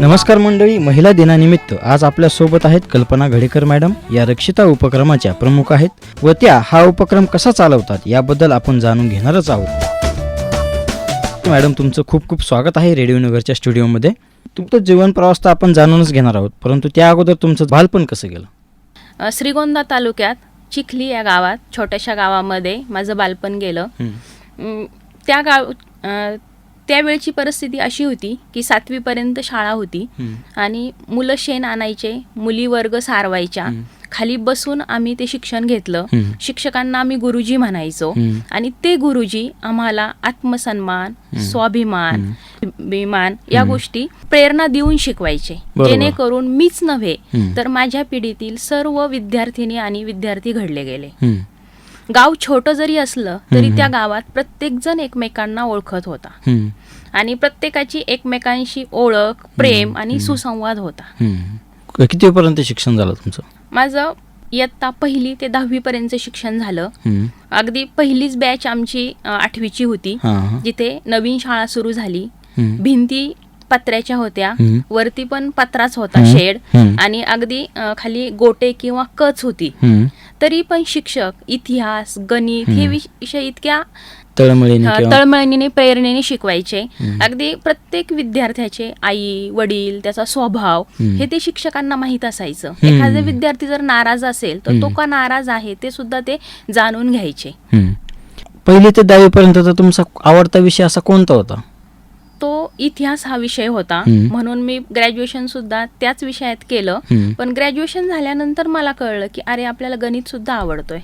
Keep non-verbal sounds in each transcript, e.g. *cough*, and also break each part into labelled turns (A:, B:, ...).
A: नमस्कार मंडळी महिला दिनानिमित्त आज आपल्यासोबत आहेत कल्पना घडेकर मॅडम. या रक्षिता उपक्रमाच्या प्रमुख आहेत. व त्या हा उपक्रम कसा चालवतात याबद्दल आपण जाणून घेणारच आहोत. मॅडम तुमचं खूप खूप स्वागत आहे रेडिओ नगरच्या स्टुडिओमध्ये. तुमचं जीवन प्रवास तर आपण जाणूनच घेणार आहोत. परंतु त्या अगोदर तुमचं बालपण कसं गेलं?
B: श्रीगोंदा तालुक्यात चिखली या गावात छोट्याशा गावामध्ये माझं बालपण गेलं. त्या गाव त्यावेळची परिस्थिती अशी होती की सातवीपर्यंत शाळा होती. आणि मुलं शेण आणायचे मुली वर्ग सारवायच्या. खाली बसून आम्ही ते शिक्षण घेतलं. शिक्षकांना आम्ही गुरुजी म्हणायचो. आणि ते गुरुजी आम्हाला आत्मसन्मान. स्वाभिमान विमान या गोष्टी प्रेरणा देऊन शिकवायचे. जेणेकरून मीच नव्हे. तर माझ्या पिढीतील सर्व विद्यार्थिनी आणि विद्यार्थी घडले गेले. गाव छोटं जरी असलं तरी. त्या गावात प्रत्येक जण एकमेकांना ओळखत होता. आणि प्रत्येकाची एकमेकांशी ओळख प्रेम आणि सुसंवाद होता.
A: कितीपर्यंत शिक्षण झालं तुमचं
B: माझं इयत्ता पहिली ते दहावी पर्यंत शिक्षण झालं. अगदी पहिलीच बॅच आमची आठवीची होती. जिथे नवीन शाळा सुरू झाली. भिंती पत्र्याच्या होत्या. वरती पण पत्राच होता. शेड. आणि अगदी खाली गोटे किंवा कच होती. तरी पण शिक्षक इतिहास गणित हे विषय इतक्या
A: तळमळीने
B: तळमळीने प्रेरणेने शिकवायचे. अगदी प्रत्येक विद्यार्थ्याचे आई वडील त्याचा स्वभाव
A: हं.
B: ते शिक्षकांना माहीत असायचं. एखादा विद्यार्थी जर नाराज असेल तर तो. का नाराज आहे ते सुद्धा ते जाणून घ्यायचे.
A: पहिली ते दहावीपर्यंत तर तुमचा आवडता विषय असा कोणता होता
B: तो इतिहास हा विषय होता. म्हणून मी ग्रॅज्युएशन सुद्धा त्याच विषयात केलं. पण ग्रॅज्युएशन झाल्यानंतर मला कळलं की अरे आपल्याला गणित सुद्धा आवडतोय.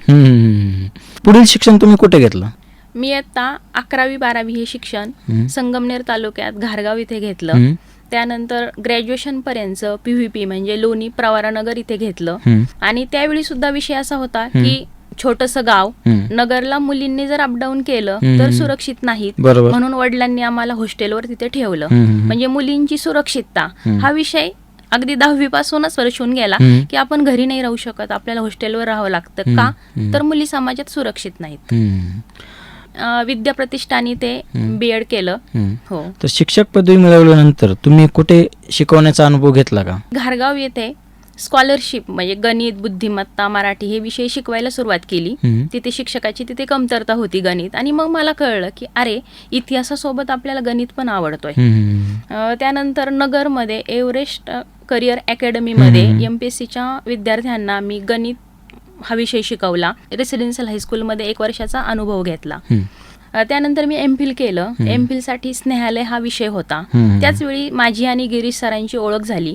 A: पुढील शिक्षण तुम्ही कुठे घेतलं
B: मी आता अकरावी बारावी हे शिक्षण. संगमनेर तालुक्यात घारगाव इथे घेतलं. त्यानंतर ग्रॅज्युएशन पर्यंत पीव्हीपी म्हणजे लोणी प्रवारानगर इथे घेतलं. आणि त्यावेळी सुद्धा विषय असा होता. की छोटस गाव. नगरला मुलींनी जर अपडाऊन केलं. तर सुरक्षित नाहीत म्हणून वडिलांनी आम्हाला हॉस्टेलवर तिथे ठेवलं. म्हणजे मुलींची सुरक्षितता
A: हं.
B: विषय अगदी दहावी पासूनच वर्षून गेला. की आपण घरी नाही राहू शकत आपल्याला हॉस्टेलवर राहावं लागतं. का. तर मुली समाजात सुरक्षित नाहीत विद्या प्रतिष्ठानी ते. बी एड केलं
A: हं.
B: हो
A: तर शिक्षक पदवी मिळवल्यानंतर तुम्ही कुठे शिकवण्याचा अनुभव घेतला का
B: घारगाव येथे स्कॉलरशिप म्हणजे गणित बुद्धिमत्ता मराठी हे विषय शिकवायला सुरुवात केली. तिथे शिक्षकाची तिथे कमतरता होती गणित. आणि मग मला कळलं की अरे इतिहासासोबत आपल्याला गणित पण आवडतोय. त्यानंतर नगरमध्ये एव्हरेस्ट करिअर अकॅडमीमध्ये. एम पी एस सीच्या विद्यार्थ्यांना मी गणित हा विषय शिकवला. रेसिडेन्शियल हायस्कूलमध्ये एक वर्षाचा अनुभव घेतला. त्यानंतर मी एम फिल केलं. एम फिलसाठी स्नेहालय हा विषय होता. त्याचवेळी माझी आणि गिरीश सरांची ओळख झाली.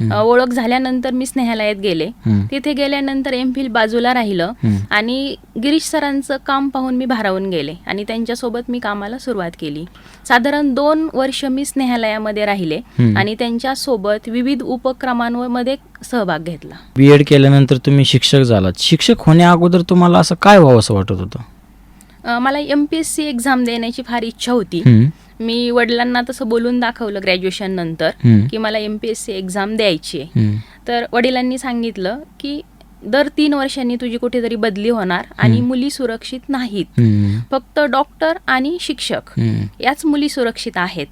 B: ओळख झाल्यानंतर मी स्नेहालयात गेले. तिथे गेल्यानंतर एम फिल बाजूला राहिलं. आणि गिरीश सरांचं काम पाहून मी भारावून गेले आणि त्यांच्यासोबत मी कामाला सुरुवात केली साधारण दोन वर्ष मी स्नेहालयामध्ये राहिले. आणि त्यांच्यासोबत विविध उपक्रमांमध्ये सहभाग घेतला
A: बी एड केल्यानंतर तुम्ही शिक्षक झालात शिक्षक होण्या अगोदर तुम्हाला असं काय व्हावं असं वाटत होतं
B: मला M P S C exam देण्याची फार इच्छा होती. मी वडिलांना तसं बोलून दाखवलं ग्रॅज्युएशन नंतर. की मला M P S C exam द्यायची आहे. तर वडिलांनी सांगितलं की दर तीन वर्षांनी तुझी कुठेतरी बदली होणार आणि. मुली सुरक्षित नाहीत. फक्त डॉक्टर आणि शिक्षक. याच मुली सुरक्षित आहेत.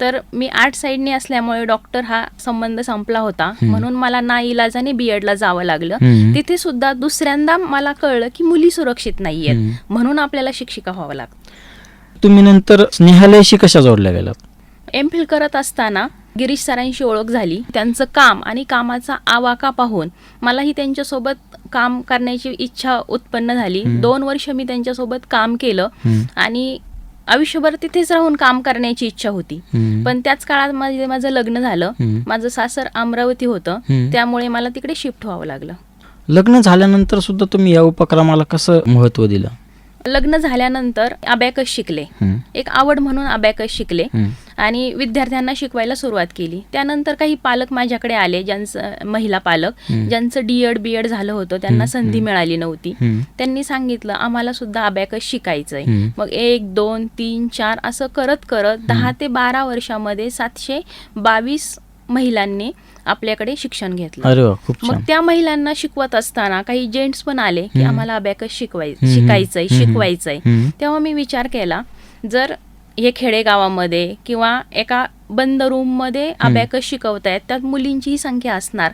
B: तर मी आर्ट साईडने असल्यामुळे डॉक्टर हा संबंध संपला होता. म्हणून मला ना इलाजाने बी एडला जावं लागलं. तिथे सुद्धा दुसऱ्यांदा मला कळलं की मुली सुरक्षित. नाहीयेत म्हणून आपल्याला शिक्षिका व्हावं लागतं
A: तुम्ही नंतर स्नेहालयाशी कशा जोडल्या गेलात
B: एम फिल करत असताना गिरीश सरांशी ओळख झाली त्यांचं काम आणि कामाचा आवाका पाहून मलाही त्यांच्यासोबत काम करण्याची इच्छा उत्पन्न झाली. दोन वर्ष मी त्यांच्यासोबत काम केलं. आणि आयुष्यभर तिथेच राहून काम करण्याची इच्छा होती. पण त्याच काळात माझे माझं लग्न झालं. माझं सासर अमरावती होतं. त्यामुळे मला तिकडे शिफ्ट व्हावं लागलं
A: लग्न झाल्यानंतर सुद्धा तुम्ही या उपक्रमाला कसं महत्त्व दिलं
B: लग्न झाल्यानंतर अबॅकस शिकले. एक आवड म्हणून अबॅकस शिकले. आणि विद्यार्थ्यांना शिकवायला सुरुवात केली त्यानंतर काही पालक माझ्याकडे आले ज्यांचं महिला पालक. ज्यांचं डी एड बी एड झालं होतं त्यांना संधी. मिळाली नव्हती. त्यांनी सांगितलं आम्हाला सुद्धा अबॅकस शिकायचंय. मग एक दोन तीन चार असं करत करत दहा ते बारा वर्षामध्ये सातशे बावीस महिलांनी आपल्याकडे शिक्षण घेतलं.
A: अरे वा खूप
B: मग
A: छान.
B: त्या महिलांना शिकवत असताना काही जेंट्स पण आले की
A: हम्म.
B: आम्हाला अबॅकस शिकवाय
A: हम्म,
B: शिकायचंय
A: हम्म,
B: शिकवायचंय.
A: हम्म.
B: तेव्हा मी विचार केला जर हे खेडेगावामध्ये किंवा एका बंद रूममध्ये अबॅकस शिकवतायत त्यात मुलींचीही संख्या असणार.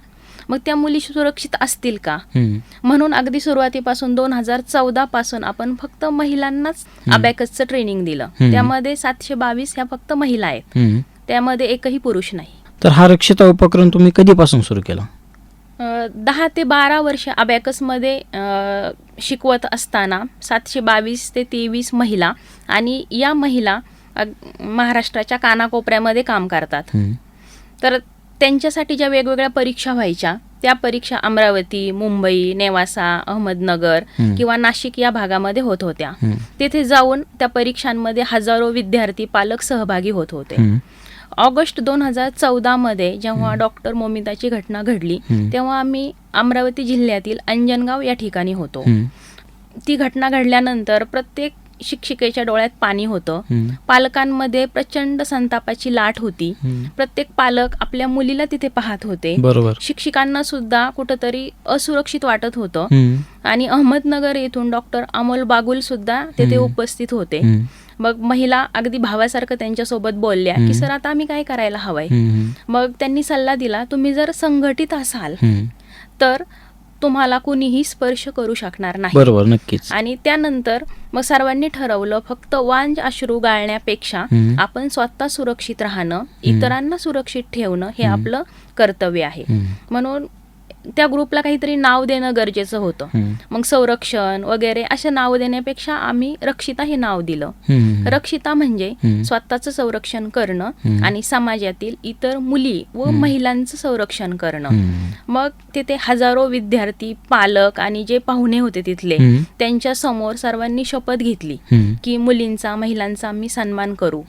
B: मग त्या मुली सुरक्षित असतील का?
A: हम्म.
B: म्हणून अगदी सुरुवातीपासून दोन हजार चौदा पासून आपण फक्त महिलांनाच अबॅकसचं ट्रेनिंग दिलं.
A: हम्म.
B: त्यामध्ये सातशे बावीस ह्या फक्त महिला आहेत.
A: हम्म.
B: त्यामध्ये एकही पुरुष नाही.
A: तर हा रक्षिता उपक्रम तुम्ही कधीपासून सुरू केला
B: दहा ते बारा वर्ष अबॅकसमध्ये शिकवत असताना सातशे बावीस ते तेवीस महिला आणि या महिला महाराष्ट्राच्या कानाकोपऱ्यामध्ये काम करतात. तर त्यांच्यासाठी ज्या वेगवेगळ्या परीक्षा व्हायच्या त्या परीक्षा अमरावती मुंबई नेवासा अहमदनगर. किंवा नाशिक या भागामध्ये होत होत्या. तेथे जाऊन त्या परीक्षांमध्ये हजारो विद्यार्थी पालक सहभागी होत होते. ऑगस्ट दोन हजार चौदामध्ये जेव्हा डॉक्टर मोमिताची घटना घडली. तेव्हा आम्ही अमरावती जिल्ह्यातील अंजनगाव या ठिकाणी होतो. ती घटना घडल्यानंतर प्रत्येक शिक्षिकेच्या डोळ्यात पाणी होतं. पालकांमध्ये प्रचंड संतापाची लाट होती. प्रत्येक पालक आपल्या मुलीला तिथे पाहत होते शिक्षिकांना सुद्धा कुठंतरी असुरक्षित वाटत होतं. आणि अहमदनगर येथून डॉक्टर अमोल बागुल सुद्धा तेथे. उपस्थित होते. मग महिला अगदी भावासारखं त्यांच्यासोबत बोलल्या. की सर आता आम्ही काय करायला हवंय. मग त्यांनी सल्ला दिला तुम्ही जर संघटित असाल. तर तुम्हाला कुणीही स्पर्श करू शकणार नाही
A: बरोबर नक्कीच
B: आणि त्यानंतर मग सर्वांनी ठरवलं फक्त वांज अश्रू गाळण्यापेक्षा. आपण स्वतः सुरक्षित राहणं इतरांना सुरक्षित ठेवणं हे. आपलं कर्तव्य आहे. म्हणून त्या ग्रुपला काहीतरी नाव देणं गरजेचं होतं. मग संरक्षण वगैरे असे नाव देण्यापेक्षा आम्ही रक्षिता हे नाव दिलं. रक्षिता म्हणजे. स्वतःचं संरक्षण करणं. आणि समाजातील इतर मुली व. महिलांचं संरक्षण करणं. मग तिथे हजारो विद्यार्थी पालक आणि जे पाहुणे होते तिथले. त्यांच्यासमोर सर्वांनी शपथ घेतली. की मुलींचा महिलांचा आम्ही सन्मान करू.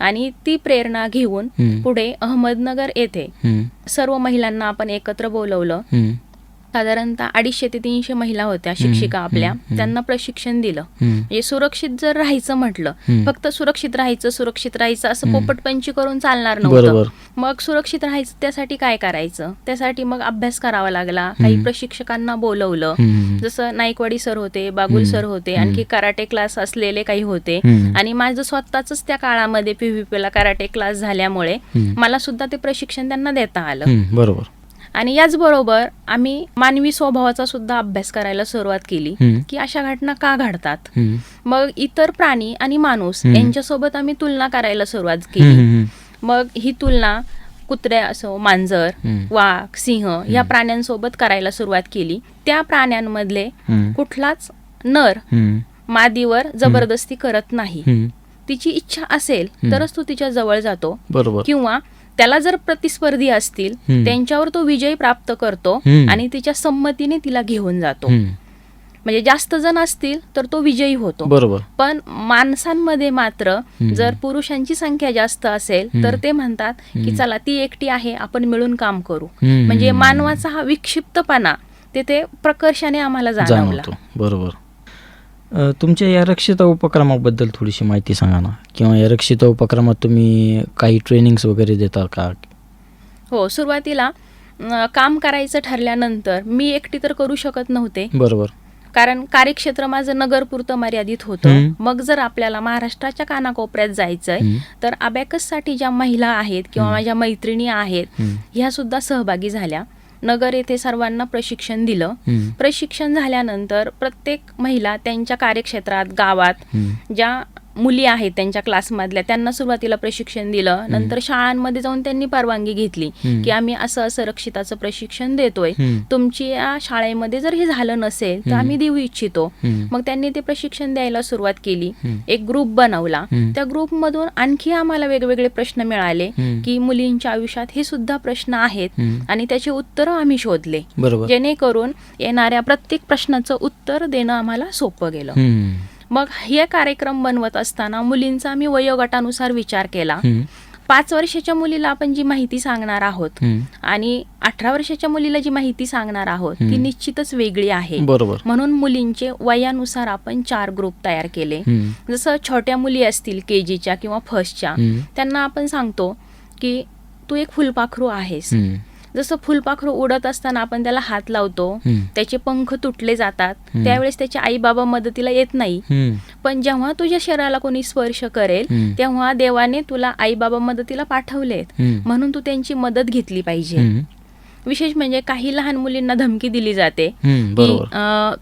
B: आणि ती प्रेरणा घेऊन. पुढे अहमदनगर येथे. सर्व महिलांना आपण एकत्र बोलवलं. साधारणतः अडीचशे ते तीनशे महिला होत्या शिक्षिका. आपल्या. त्यांना प्रशिक्षण दिलं. म्हणजे सुरक्षित जर राहायचं म्हटलं. फक्त सुरक्षित राहायचं सुरक्षित राहायचं असं. पोपटपंची करून चालणार. नव्हतं मग सुरक्षित राहायचं त्यासाठी काय करायचं त्यासाठी मग अभ्यास करावा लागला काही. प्रशिक्षकांना बोलवलं. जसं नाईकवाडी सर होते बागुल. सर होते. आणखी कराटे क्लास असलेले काही होते. आणि माझं स्वतःच त्या काळामध्ये पीव्हीपीला कराटे क्लास झाल्यामुळे. मला सुद्धा ते प्रशिक्षण त्यांना देता आलं.
A: बरोबर
B: आणि याचबरोबर आम्ही मानवी स्वभावाचा सुद्धा अभ्यास करायला सुरुवात केली. की अशा घटना का घडतात. मग इतर प्राणी आणि माणूस. यांच्यासोबत आम्ही तुलना करायला सुरुवात. केली. मग ही तुलना कुत्र्या असो मांजर. वाघ सिंह या प्राण्यांसोबत करायला सुरुवात केली त्या प्राण्यांमधले. कुठलाच नर. मादीवर जबरदस्ती करत नाही. तिची इच्छा असेल. तरच तो तिच्या जवळ जातो
A: बरोबर
B: किंवा त्याला जर प्रतिस्पर्धी असतील. त्यांच्यावर तो विजय प्राप्त करतो. आणि तिच्या संमतीने तिला घेऊन जातो. म्हणजे जास्त जण असतील तर तो विजयी होतो
A: बरोबर
B: पण माणसांमध्ये मात्र. जर पुरुषांची संख्या जास्त असेल तर. ते म्हणतात की. चला ती एकटी आहे आपण मिळून काम करू. म्हणजे मानवाचा हा विक्षिप्तपणा तेथे प्रकर्षाने आम्हाला जाणवला
A: बरोबर तुमच्या या रक्षिता उपक्रमाबद्दल थोडीशी माहिती सांगा ना किंवा या रक्षिता उपक्रमात तुम्ही काही ट्रेनिंग्स वगैरे देता का
B: हो सुरुवातीला काम करायचं ठरल्यानंतर मी एकटी तर करू शकत नव्हते
A: बरोबर
B: कारण कार्यक्षेत्र माझं नगरपुरतं मर्यादित होतं. मग जर आपल्याला महाराष्ट्राच्या कानाकोपऱ्यात जायचंय. तर अबॅकससाठी ज्या महिला आहेत किंवा. माझ्या मैत्रिणी आहेत. ह्या सुद्धा सहभागी झाल्या नगर येथे सर्वांना प्रशिक्षण दिलं. प्रशिक्षण झाल्यानंतर प्रत्येक महिला त्यांच्या कार्यक्षेत्रात गावात. ज्या मुली आहेत त्यांच्या क्लासमधल्या त्यांना सुरुवातीला प्रशिक्षण दिलं नंतर शाळांमध्ये जाऊन त्यांनी परवानगी घेतली. की आम्ही असं असं रक्षिताचं प्रशिक्षण देतोय
A: हम्म.
B: तुमची या शाळेमध्ये जर हे झालं नसेल तर. आम्ही देऊ इच्छितो. मग त्यांनी ते प्रशिक्षण द्यायला सुरुवात केली. एक ग्रुप बनवला. त्या ग्रुपमधून आणखी आम्हाला वेगवेगळे प्रश्न मिळाले. की मुलींच्या आयुष्यात हे सुद्धा प्रश्न आहेत. आणि त्याची उत्तरं आम्ही शोधले जेणेकरून येणाऱ्या प्रत्येक प्रश्नाचं उत्तर देणं आम्हाला सोपं गेलं. मग हे कार्यक्रम बनवत असताना मुलींचा आम्ही वयोगटानुसार विचार केला. पाच वर्षाच्या मुलीला आपण जी माहिती सांगणार आहोत. आणि अठरा वर्षाच्या मुलीला जी माहिती सांगणार आहोत ती. निश्चितच वेगळी आहे
A: बरोबर
B: म्हणून मुलींचे वयानुसार आपण चार ग्रुप तयार केले. जसं छोट्या मुली असतील के जीच्या किंवा फर्स्टच्या. त्यांना आपण सांगतो की तू एक फुलपाखरू आहेस. जसं फुलपाखरू उडत असताना आपण त्याला हात लावतो. त्याचे पंख तुटले जातात. त्यावेळेस त्याचे आई बाबा मदतीला येत नाही. पण जेव्हा तुझ्या शरीराला कोणी स्पर्श करेल. तेव्हा देवाने तुला आई बाबा मदतीला पाठवलेत. म्हणून तू त्यांची मदत घेतली पाहिजे. विशेष म्हणजे काही लहान मुलींना धमकी दिली जाते. की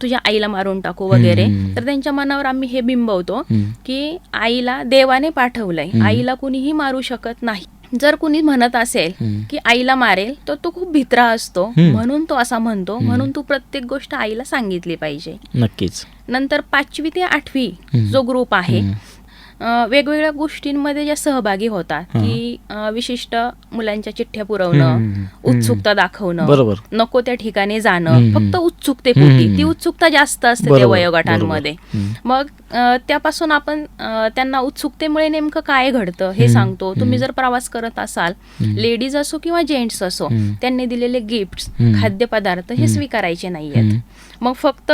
B: तुझ्या आईला मारून टाकू वगैरे. तर त्यांच्या मनावर आम्ही हे बिंबवतो. की आईला देवाने पाठवलंय. आईला कुणीही मारू शकत नाही जर कुणी म्हणत असेल. की आईला मारेल तर तो खूप भित्रा असतो. म्हणून तो असा म्हणतो. म्हणून तू प्रत्येक गोष्ट आईला सांगितली पाहिजे
A: नक्कीच
B: नंतर पाचवी ते आठवी. जो ग्रुप आहे वेगवेगळ्या गोष्टींमध्ये ज्या सहभागी होतात. की विशिष्ट मुलांच्या चिठ्ठ्या पुरवणं. उत्सुकता दाखवणं नको त्या ठिकाणी जाणं. फक्त उत्सुकतेपोटी
A: हम्म.
B: ती उत्सुकता जास्त असते त्या वयोगटांमध्ये. मग त्यापासून आपण त्यांना उत्सुकतेमुळे नेमकं काय घडतं हे. सांगतो तुम्ही. जर प्रवास करत असाल. लेडीज असो किंवा जेंट्स असो. त्यांनी दिलेले गिफ्ट. खाद्यपदार्थ हे. स्वीकारायचे नाहीयेत. मग फक्त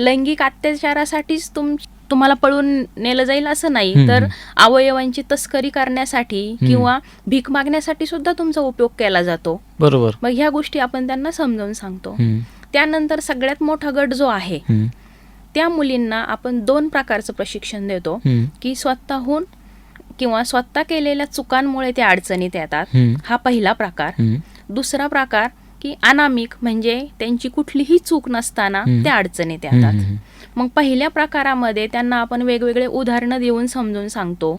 B: लैंगिक अत्याचारासाठीच तुम तुम्हाला पळून नेलं जाईल असं नाही. तर अवयवांची तस्करी करण्यासाठी किंवा भीक मागण्यासाठी सुद्धा तुमचा उपयोग केला जातो
A: बरोबर
B: मग ह्या गोष्टी आपण त्यांना समजावून सांगतो. त्यानंतर सगळ्यात मोठा गट जो आहे. त्या मुलींना आपण दोन प्रकारचं प्रशिक्षण देतो. की स्वतःहून किंवा स्वतः केलेल्या चुकांमुळे त्या अडचणीत येतात. हा पहिला प्रकार. दुसरा प्रकार की अनामिक म्हणजे त्यांची कुठलीही चूक नसताना. त्या अडचणीत. येतात मग पहिल्या प्रकारामध्ये त्यांना आपण वेगवेगळे उदाहरणं देऊन समजून सांगतो.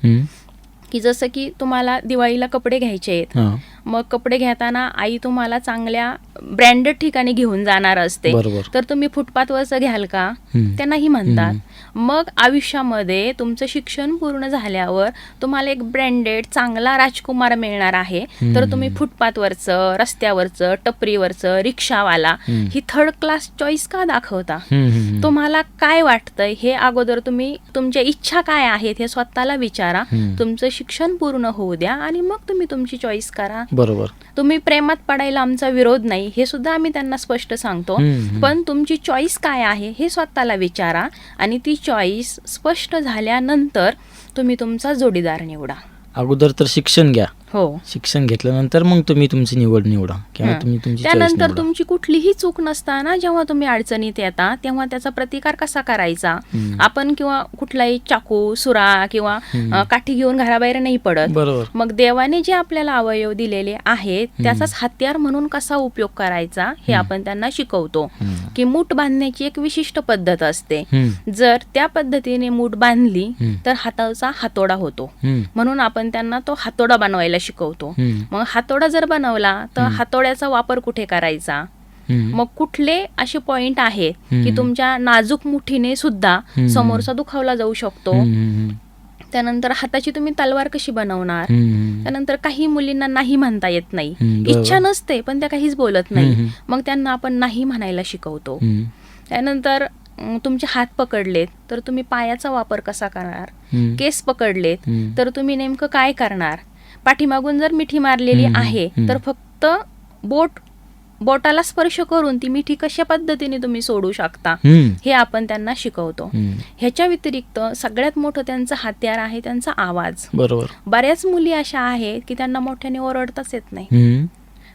B: की जसं की तुम्हाला दिवाळीला कपडे घ्यायचे आहेत. मग कपडे घेताना आई तुम्हाला चांगल्या ब्रँडेड ठिकाणी घेऊन जाणार असते. तर तुम्ही फुटपाथवरचं घ्याल का?
A: हम्म.
B: ते नाही म्हणतात मग आयुष्यामध्ये तुमचं शिक्षण पूर्ण झाल्यावर तुम्हाला एक ब्रँडेड चांगला राजकुमार मिळणार आहे. तर तुम्ही फुटपाथवरचं रस्त्यावरचं टपरीवरचं रिक्षावाला. ही थर्ड क्लास चॉईस का दाखवता. तुम्हाला काय वाटतंय? हे अगोदर तुम्ही तुमच्या इच्छा काय आहेत हे स्वतःला विचारा. तुमचं शिक्षण पूर्ण होऊ द्या आणि मग तुम्ही तुमची चॉईस करा.
A: बरोबर.
B: तुम्ही प्रेमात पडायला आमचा विरोध नाही हे सुद्धा आम्ही त्यांना स्पष्ट सांगतो. पण तुमची चॉईस काय आहे हे स्वतःला विचारा आणि ती चॉईस स्पष्ट झाल्यानंतर तुम्ही तुमचा जोडीदार निवडा.
A: अगोदर तर शिक्षण घ्या.
B: हो
A: शिक्षण घेतल्यानंतर मग तुम्ही तुमची निवड निवडा किंवा. तुम्ही तुमची choice
B: त्यानंतर
A: निवडा.
B: तुमची कुठलीही चूक नसताना जेव्हा तुम्ही अडचणीत येता तेव्हा त्याचा प्रतिकार कसा करायचा
A: हम्म.
B: आपण किंवा कुठलाही चाकू सुरा किंवा
A: हम्म.
B: अ, काठी घेऊन घराबाहेर नाही पडत
A: बरोबर
B: मग देवाने जे आपल्याला अवयव दिलेले आहेत त्याचाच हत्यार म्हणून कसा उपयोग करायचा हे आपण त्यांना शिकवतो
A: हम्म.
B: की मूठ बांधण्याची एक विशिष्ट पद्धत असते
A: हम्म.
B: जर त्या पद्धतीने मूठ बांधली
A: हम्म.
B: तर हाताचा हातोडा होतो
A: हम्म.
B: म्हणून आपण त्यांना तो हातोडा बनवायला शिकवतो. मग हातोडा जर बनवला तर. हातोड्याचा वापर कुठे करायचा. मग कुठले असे पॉइंट आहेत की. तुमच्या नाजूक मुठीने सुद्धा. समोरचा दुखावला जाऊ शकतो. त्यानंतर हाताची तुम्ही तलवार कशी बनवणार. त्यानंतर काही मुलींना नाही म्हणता येत नाही. इच्छा नसते पण त्या काहीच बोलत नाही. मग त्यांना आपण नाही म्हणायला शिकवतो. त्यानंतर तुमचे हात पकडलेत तर तुम्ही पायाचा वापर कसा करणार. केस पकडलेत. तर तुम्ही नेमकं काय करणार पाठीमागून जर मिठी मारलेली आहे. तर फक्त बोट बोटाला स्पर्श करून ती मिठी कशा पद्धतीने तुम्ही सोडू शकता. हे आपण त्यांना शिकवतो. ह्याच्या व्यतिरिक्त सगळ्यात मोठं त्यांचं हत्यार आहे त्यांचा आवाज
A: बरोबर
B: बऱ्याच मुली अशा आहेत की त्यांना मोठ्याने ओरडताच येत नाही.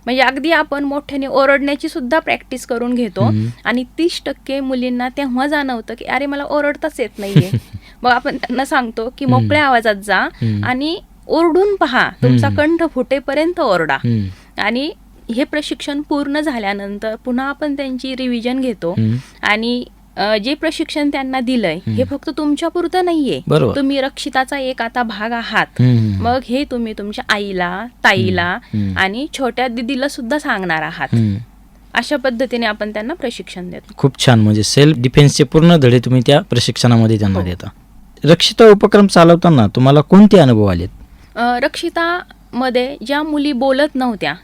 B: म्हणजे अगदी आपण मोठ्याने ओरडण्याची सुद्धा प्रॅक्टिस करून घेतो. आणि तीस टक्के मुलींना तेव्हा जाणवतं की अरे मला ओरडताच येत नाहीये *laughs* मग आपण त्यांना सांगतो की. मोकळ्या आवाजात जा. आणि ओरडून पहा तुमचा. कंठ फुटेपर्यंत ओरडा. आणि हे प्रशिक्षण पूर्ण झाल्यानंतर पुन्हा आपण त्यांची रिव्हिजन घेतो. आणि जे प्रशिक्षण त्यांना दिलंय हे फक्त तुमच्या पुरतं नाहीये. तुम्ही रक्षिताचा एक आता भाग आहात. मग हे तुम्ही तुमच्या आईला ताईला. आणि छोट्या दिदीला सुद्धा सांगणार आहात. अशा पद्धतीने आपण त्यांना प्रशिक्षण देतो
A: खूप छान म्हणजे सेल्फ डिफेन्सचे पूर्ण धडे तुम्ही त्या प्रशिक्षणामध्ये त्यांना
B: हो.
A: देता रक्षिता उपक्रम चालवताना तुम्हाला कोणते अनुभव आलेत
B: रक्षितामध्ये ज्या मुली बोलत नव्हत्या.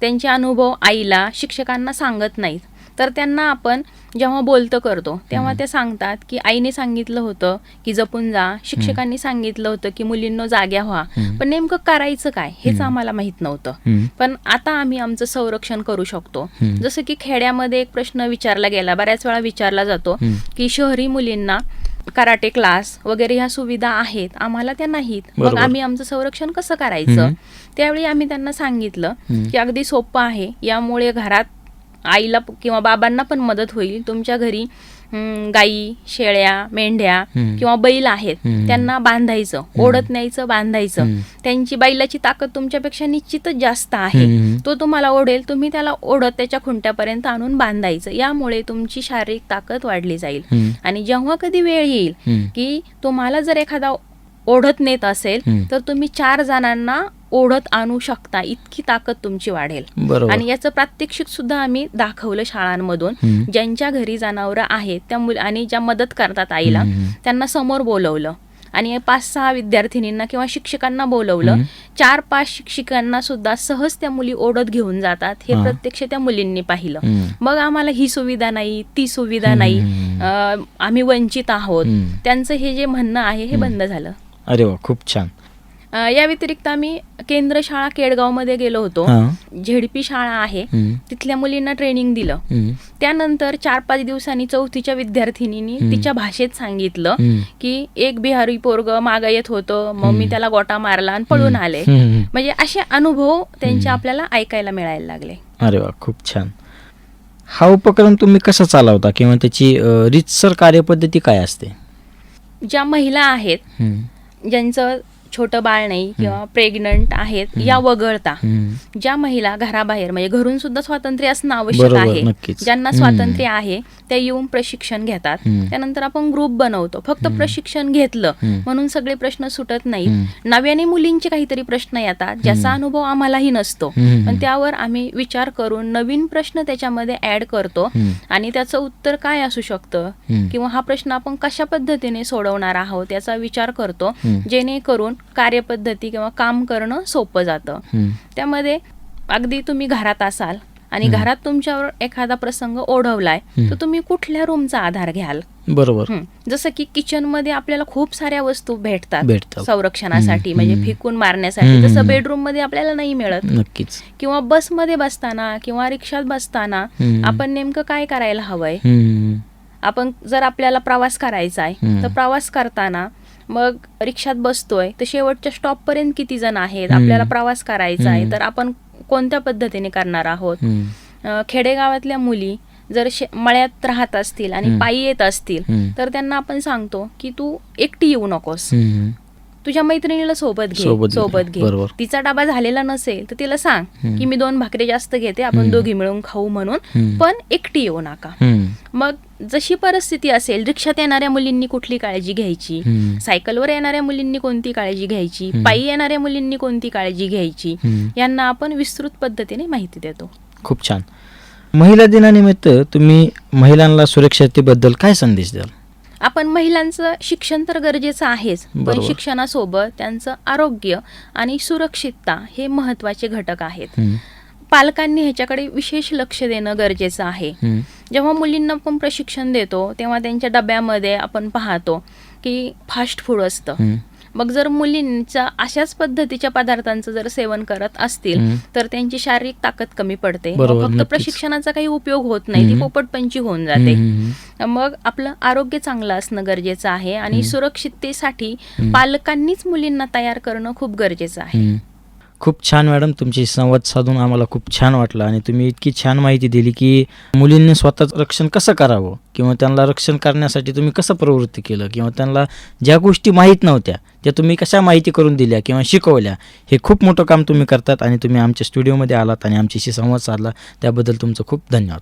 B: त्यांचे अनुभव आईला शिक्षकांना सांगत नाहीत तर त्यांना आपण जेव्हा बोलतं करतो तेव्हा ते सांगतात की आईने सांगितलं होतं की जपून जा शिक्षकांनी सांगितलं होतं की मुलींनो जाग्या व्हा. पण नेमकं करायचं काय हेच. आम्हाला माहीत नव्हतं. पण आता आम्ही आमचं संरक्षण करू शकतो. जसं की खेड्यामध्ये एक प्रश्न विचारला गेला बऱ्याच वेळा विचारला जातो. की शहरी मुलींना कराटे क्लास वगैरे ह्या सुविधा आहेत आम्हाला त्या नाहीत मग. आम्ही आमचं संरक्षण कसं करायचं. त्यावेळी आम्ही त्यांना सांगितलं. की अगदी सोपं आहे यामुळे घरात आईला किंवा बाबांना पण मदत होईल तुमच्या घरी गाई शेळ्या मेंढ्या. किंवा बैल आहेत. त्यांना बांधायचं ओढत न्यायचं बांधायचं. त्यांची बैलाची ताकद तुमच्यापेक्षा निश्चितच जास्त आहे. तो तुम्हाला ओढेल तुम्ही त्याला ओढत त्याच्या खुंट्यापर्यंत आणून बांधायचं यामुळे तुमची शारीरिक ताकद वाढली जाईल. आणि जेव्हा कधी वेळ येईल. की तुम्हाला जर एखादा ओढत नेत असेल. तर तुम्ही चार जणांना ओढत आणू शकता इतकी ताकद तुमची वाढेल आणि याचं प्रात्यक्षिक सुद्धा आम्ही दाखवलं शाळांमधून. ज्यांच्या घरी जनावरं आहेत त्या मुल आणि ज्या मदत करतात आईला. त्यांना समोर बोलवलं आणि पाच सहा विद्यार्थिनींना किंवा शिक्षकांना बोलवलं. चार पाच शिक्षकांना सुद्धा सहज त्या मुली ओढत घेऊन जातात हे. प्रत्यक्ष त्या मुलींनी पाहिलं. मग आम्हाला ही सुविधा नाही ती सुविधा. नाही आम्ही वंचित आहोत. त्यांचं हे जे म्हणणं आहे हे बंद झालं
A: अरे वा खूप छान
B: अं, या व्यतिरिक्त आम्ही केंद्र शाळा केडगावमध्ये गेलो होतो
A: हा.
B: झेडपी शाळा आहे
A: हम्म.
B: तिथल्या मुलींना ट्रेनिंग दिलं
A: हम्म.
B: त्यानंतर चार पाच दिवसांनी चौथीच्या विद्यार्थिनींनी
A: हम्म.
B: तिच्या भाषेत सांगितलं
A: हम्म.
B: की एक बिहारी पोरग माग येत होतं मग मी
A: हम्म.
B: त्याला गोटा मारला आणि पळून आले
A: हम्म.
B: म्हणजे असे अनुभव त्यांचे
A: हम्म.
B: आपल्याला ऐकायला मिळायला लागले
A: अरे वा खूप छान हा उपक्रम तुम्ही कसा चालवता किंवा त्याची अ, रीतसर कार्यपद्धती काय असते
B: ज्या महिला आहेत
A: हम्म.
B: ज्यांचं छोटं बाळ नाही किंवा प्रेग्नंट आहेत. या वगळता. ज्या महिला घराबाहेर म्हणजे घरून सुद्धा स्वातंत्र्य असणं आवश्यक आहे. ज्यांना. स्वातंत्र्य आहे त्या येऊन प्रशिक्षण घेतात. त्यानंतर आपण ग्रुप बनवतो फक्त. प्रशिक्षण घेतलं. म्हणून सगळे प्रश्न सुटत नाहीत. नव्याने मुलींचे काहीतरी प्रश्न येतात ज्याचा. अनुभव आम्हालाही नसतो. पण त्यावर आम्ही विचार करून नवीन प्रश्न त्याच्यामध्ये ऍड करतो. आणि त्याचं उत्तर काय असू शकतं. किंवा हा प्रश्न आपण कशा पद्धतीने सोडवणार आहोत याचा विचार करतो. जेणेकरून कार्यपद्धती किंवा काम करणं सोपं जातं. त्यामध्ये अगदी तुम्ही घरात असाल आणि. घरात तुमच्यावर एखादा प्रसंग ओढवलाय. तर तुम्ही कुठल्या रूमचा आधार घ्याल
A: बरोबर.
B: जसं की किचनमध्ये आपल्याला खूप साऱ्या वस्तू भेटतात. संरक्षणासाठी म्हणजे. फेकून मारण्यासाठी
A: हम्म.
B: बेडरूममध्ये आपल्याला नाही मिळत
A: नक्कीच
B: किंवा बसमध्ये बसताना किंवा रिक्षात बसताना. आपण नेमकं काय करायला हवंय. आपण जर आपल्याला प्रवास करायचा आहे. तर प्रवास करताना मग रिक्षात बसतोय तर शेवटच्या स्टॉप पर्यंत किती जण आहेत. आपल्याला प्रवास करायचा आहे. तर आपण कोणत्या पद्धतीने करणार आहोत खेडेगावातल्या मुली जर मळ्यात राहत असतील आणि. पायी येत असतील. तर त्यांना आपण सांगतो की तू एकटी येऊ नकोस. तुझ्या मैत्रिणीला सोबत घे
A: सोबत घे.
B: तिचा डबा झालेला नसेल तर तिला सांग. की मी दोन भाकरी जास्त घेते आपण. दोघी मिळून खाऊ म्हणून. पण एकटी येऊ नका. मग जशी परिस्थिती असेल रिक्षात येणाऱ्या मुलींनी कुठली काळजी घ्यायची. सायकलवर येणाऱ्या मुलींनी कोणती काळजी घ्यायची. पायी येणाऱ्या मुलींनी कोणती काळजी घ्यायची. यांना आपण विस्तृत पद्धतीने माहिती देतो
A: खूप छान महिला दिनानिमित्त तुम्ही महिलांना सुरक्षतेबद्दल काय संदेश द्याल
B: आपण महिलांचं शिक्षण तर गरजेचं आहेच पण. शिक्षणासोबत त्यांचं आरोग्य आणि सुरक्षितता हे महत्त्वाचे घटक आहेत. पालकांनी ह्याच्याकडे विशेष लक्ष देणं गरजेचं आहे. जेव्हा मुलींना आपण प्रशिक्षण देतो तेव्हा त्यांच्या डब्यामध्ये आपण पाहतो की फास्ट फूड असतं. मग जर मुलींचा अशाच पद्धतीच्या पदार्थांचं जर सेवन करत असतील. तर त्यांची शारीरिक ताकद कमी पडते फक्त. प्रशिक्षणाचा काही उपयोग होत नाही ती. पोपटपंची होऊन जाते. मग आपलं आरोग्य चांगलं असणं गरजेचं आहे आणि. सुरक्षिततेसाठी. पालकांनीच मुलींना तयार करणं खूप गरजेचं आहे.
A: खूप छान मॅडम तुमची संवाद साधून आम्हाला खूप छान वाटलं आणि तुम्ही इतकी छान माहिती दिली की मुलींनी स्वतःचं रक्षण कसं करावं किंवा त्यांना रक्षण करण्यासाठी तुम्ही कसं प्रवृत्ती केलं किंवा त्यांना ज्या गोष्टी माहीत नव्हत्या त्या तुम्ही कशा माहिती करून दिल्या किंवा शिकवल्या हे खूप मोठं काम तुम्ही करतात आणि तुम्ही आमच्या स्टुडिओमध्ये आलात आणि आमच्याशी संवाद साधला. त्याबद्दल तुमचं खूप धन्यवाद.